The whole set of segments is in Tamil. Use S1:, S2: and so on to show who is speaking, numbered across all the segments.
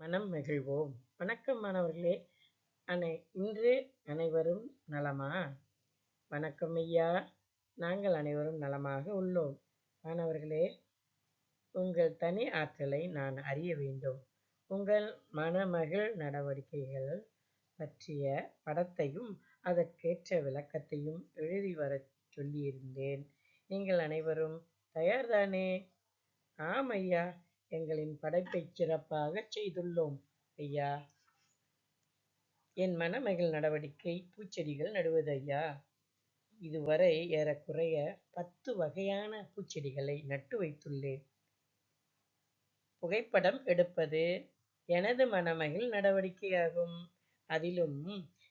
S1: மனம் மகிழ்வோம். வணக்கம் மாணவர்களே. அனை இன்று அனைவரும் நலமா? வணக்கம் ஐயா. நாங்கள் அனைவரும் நலமாக உள்ளோம். மாணவர்களே உங்கள் தனி ஆற்றலை நான் அறிய வேண்டும். உங்கள் மனமகிழ் நடவடிக்கைகள் பற்றிய படத்தையும் அதற்கேற்ற விளக்கத்தையும் எழுதி வரச் சொல்லியிருந்தேன். நீங்கள் அனைவரும் தயார்தானே? ஆம் ஐயா. எங்களின் படைப்பை சிறப்பாக செய்துள்ளோம் ஐயா. என் மனமகிழ் நடவடிக்கை பூச்செடிகள் நடுவது ஐயா. இதுவரை ஏறக்குறைய பத்து வகையான பூச்செடிகளை நட்டு வைத்துள்ளேன். புகைப்படம் எடுப்பது எனது மனமகிழ் நடவடிக்கையாகும். அதிலும்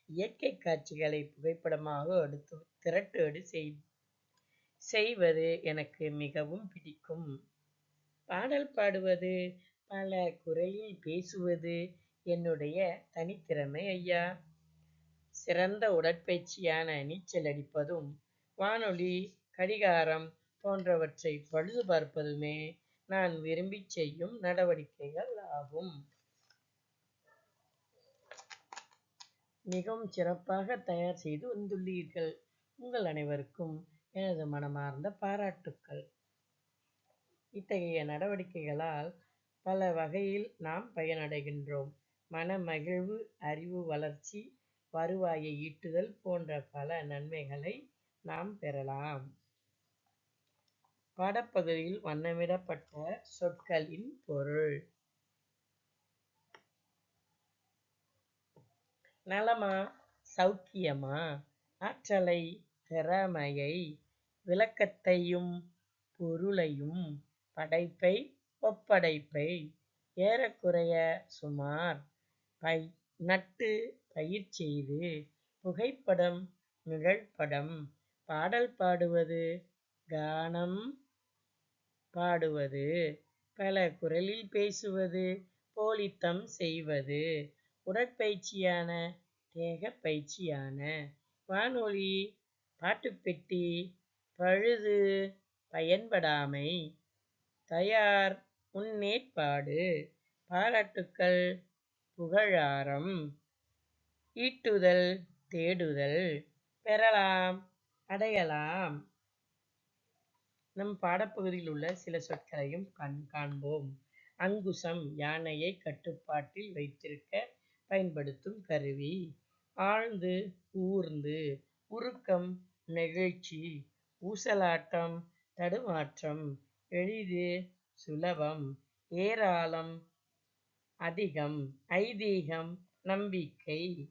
S1: இயற்கை காட்சிகளை புகைப்படமாக எடுத்து திரட்டோடு செய் செய்வது எனக்கு மிகவும் பிடிக்கும். பாடல் பாடுவது பல குரலில் பேசுவது என்னுடைய தனித்திறமை ஐயா. சிறந்த உடற்பயிற்சியான நீச்சல் அடிப்பதும் வானொலி கடிகாரம் போன்றவற்றை பழுது பார்ப்பதுமே நான் விரும்பி செய்யும் நடவடிக்கைகள் ஆகும். மிகவும் சிறப்பாக தயார் செய்து வந்துள்ளீர்கள். உங்கள் அனைவருக்கும் எனது மனமார்ந்த பாராட்டுக்கள். இத்தகைய நடவடிக்கைகளால் பல வகையில் நாம் பயனடைகின்றோம். மன மகிழ்வு அறிவு வளர்ச்சி வருவாயை ஈட்டுதல் போன்ற பல நன்மைகளை நாம் பெறலாம். பாடப்பகுதியில் வண்ணமிடப்பட்ட சொற்களின் பொருள். நலமா சௌக்கியமா ஆற்றலை திறமையை விளக்கத்தையும் பொருளையும் படைப்பை ஒப்படைப்பை ஏறக்குறைய சுமார் பை நட்டு பயிர் செய்து புகைப்படம் நிழற்படம் பாடல் பாடுவது கானம் பாடுவது பல குரலில் பேசுவது போலித்தம் செய்வது உடற்பயிற்சியான தேக பயிற்சியான வானொலி பாட்டுப்பெட்டி பழுது பயன்படாமை தயார் முன்னேற்பாடு பாராட்டுக்கள் புகழாரம். ஈட்டுதல் தேடுதல். பெறலாம் அடையலாம். நம் பாடப்பகுதியில் உள்ள சில சொற்களையும் கண் காண்போம். அங்குசம் யானையை கட்டுப்பாட்டில் வைத்திருக்க பயன்படுத்தும் கருவி. ஆழ்ந்து ஊர்ந்து. உருக்கம் நெகிழ்ச்சி. ஊசலாட்டம் தடுமாற்றம். எளிது சுலபம் ஏராளம் அதிகம் ஐதீகம் நம்பிக்கை.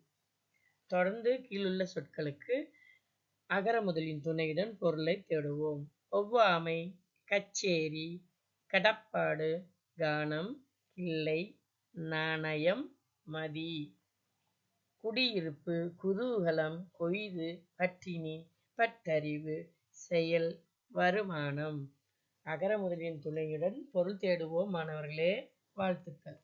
S1: தொடர்ந்து கீழுள்ள சொற்களுக்கு அகர முதலின் துணையுடன் பொருளை தேடுவோம். ஒவ்வாமை கச்சேரி கடப்பாடு கானம் கிள்ளை நாணயம் மதி. குடியிருப்பு குதூகலம் கொய்து பட்டினி பட்டறிவு செயல் வருமானம். அகர முதலியின் துணையுடன் பொருள் தேடுவோம் மாணவர்களே. வாழ்த்துக்கள்.